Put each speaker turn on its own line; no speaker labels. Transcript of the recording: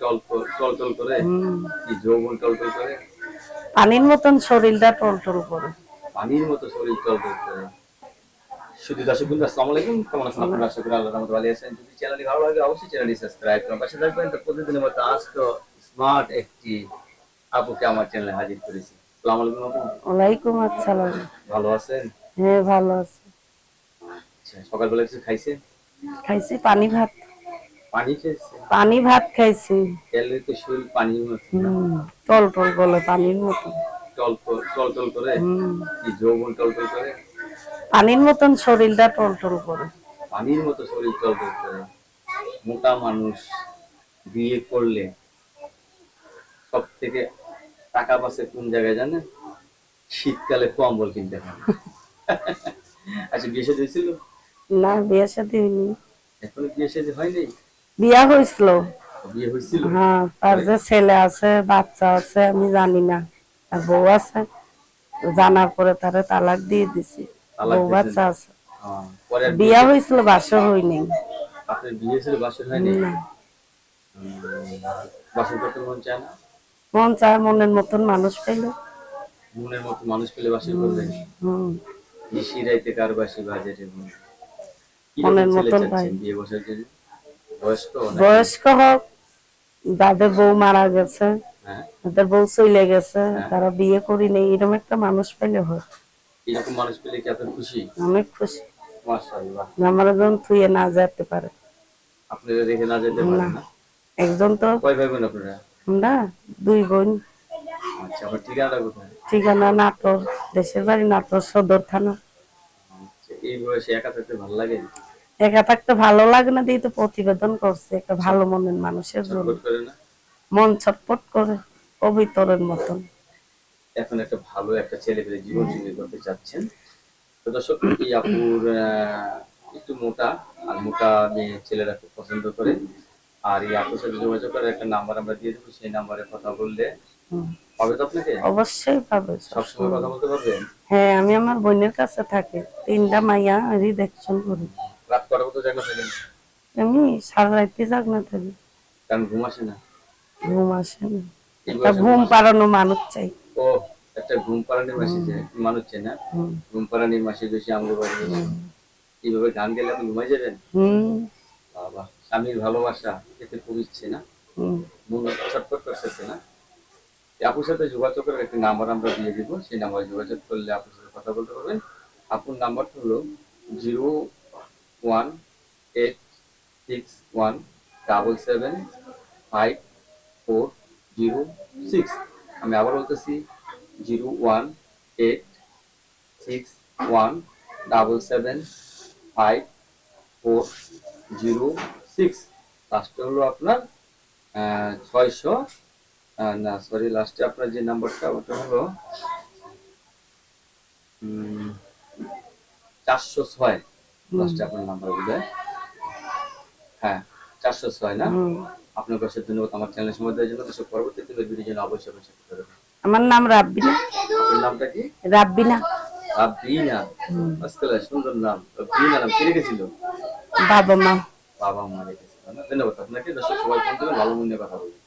টল টল টল করে কি যৌবন টল টল করে?
পানির মতন শরীরটা টলটল করে।
পানির মতো শরীর টল টল করে। শুধু দর্শক বন্ধু আসসালামু আলাইকুম। কেমন আছেন আপনারা? আশা করি আল্লাহর রহমতে ভালো আছেন। যদি চ্যানেলটি ভালো লাগে অবশ্যই চ্যানেলটি সাবস্ক্রাইব করুন পাশে থাকবেন। তো প্রতিদিনের মতো আজ তো স্মার্ট একটি আপুকে আমার চ্যানেলে হাজির করেছি। আসসালামু আলাইকুম আপু।
ওয়ালাইকুম আসসালাম।
ভালো আছেন?
হ্যাঁ ভালো আছে।
আচ্ছা সকালবেলা কিছু খাইছেন?
খাইছি পানি ভাত।
পানি
পানি ভাত খাইছি।
খেলে তো শরীর পানির মতো
টল টল বলে পানির মতন
টল টল টল টল করে? কি যৌবন টল টল করে?
পানির মতন শরীরটা টলটল করে।
পানির মতো শরীর টল টল করে। মোটা মানুষ বিয়ে করলে সব থেকে টাকা বাঁচে কোন জায়গায় জানেন? শীতকালে কম্বল কিনতে হয়। আচ্ছা বিয়ে সাথে হয়েছিল?
না বিয়ে সাথে হয়নি।
এখনও বিয়ে সাথে হয়নি?
বিয়া হয়েছিল হ্যাঁ তার যে ছেলে আছে বাচ্চা আছে আমি জানি না। আর বউ আছে জানার পরে তারে তালাক দিয়ে দিছি। বউ বাচ্চা আছে। বিয়া হয়েছিল বাসর হয়নি।
মন চায়
মন মনের মতন মানুষ পেল।
মনের মতো মানুষ পেলে কার বাসি বাজে মন।
মনের মতন
বিয়ে বসার জন্য? বয়স্ক
হোক যাদের বউ মারা গেছে
হ্যাঁ।
তাদের বউ চলে গেছে তারা বিয়ে করি নেই এরকম একটা মানুষ পেলে হয়
এরকম মানুষ পেলে কি আপনার খুশি?
অনেক খুশি।
মাশাআল্লাহ।
আমার একজন থুয়ে না যেতে পারে।
আপনারা রেখে না যেতে পারেন না।
একজন তো
কয় ভাই বোন আপনারা?
আমরা দুই বোন।
আচ্ছা কোথায়?
ঠিকানা নাটোর দেশের বাড়ি নাটোর সদর থানা।
আচ্ছা, এই বয়সে একা থাকতে ভালো লাগে
একা থাকতে ভালো লাগে না দিয়ে তো প্রতিবেদন করছে একটা ভালো মনের মানুষের জন্য।
করে
মন ছটপট করে কবিতরের মতন।
এখন একটা ভালো একটা ছেলে পেলে জীবন সঙ্গী করতে চাচ্ছেন। তো দর্শক এই আপুর একটু মোটা আর মোটা মেয়ে ছেলেরা খুব পছন্দ করে আর এই আপুর সাথে যোগাযোগ করার একটা নাম্বার আমরা দিয়ে দেবো সেই নাম্বারে কথা বললে। পাবে তো আপনাকে?
অবশ্যই পাবে।
সবসময় কথা বলতে পারবেন
হ্যাঁ আমি আমার বোনের কাছে থাকি। তিনটা মাইয়া রিডেকশন করি।
রাত কটা মতো জায়গা থাকেন
আমি সারা রাত্রি যাক না থাকি
কারণ ঘুম আসে না।
ঘুম আসে না। একটা ঘুম পাড়ানো মানুষ চাই।
ও একটা ঘুম পাড়ানির মাসি মানুষ চেয়ে না? ঘুম পাড়ানির মাসি বেশি আমগো বাড়ি। এইভাবে গান গেলে আপনি ঘুমাই যাবেন?
হুম।
বাবা স্বামীর ভালোবাসা এতে খুব ইচ্ছে না?
হুম।
মন ছটফট করতেছে না? আপুর সাথে যোগাযোগ করার একটি নাম্বার আমরা দিয়ে দিব। সেই নাম্বারে যোগাযোগ করলে আপুর সাথে কথা বলতে পারবেন। আপুর নাম্বারটা হলো zero one eight six one double seven five four zero six আমি আবার বলতেছি zero one eight six one double seven five four zero six লাস্টে হলো আপনার ছয়শো না সরি লাস্টে আপনার যে নাম্বারটা ওটা হলো চারশো ছয়। লাস্টে আপনার নাম্বার বোধহয় হ্যাঁ চারশো ছয় না? আপনার কাছে ধন্যবাদ। আমার চ্যানেল সময় দেওয়ার জন্য দর্শক পরবর্তীতে ভিডিও জন্য অবশ্যই অবশ্যই করবেন
আমার নাম রাব্বিনা
আপনার নামটা কি?
রাব্বিনা
রাব্বিনা সুন্দর নাম। রাব্বিনা নাম কে রেখেছিল?
বাবা মা।
বাবা মা রেখেছিল। ধন্যবাদ আপনাকে। দর্শক সবাই ফোন ভালো মনে কথা বলবেন।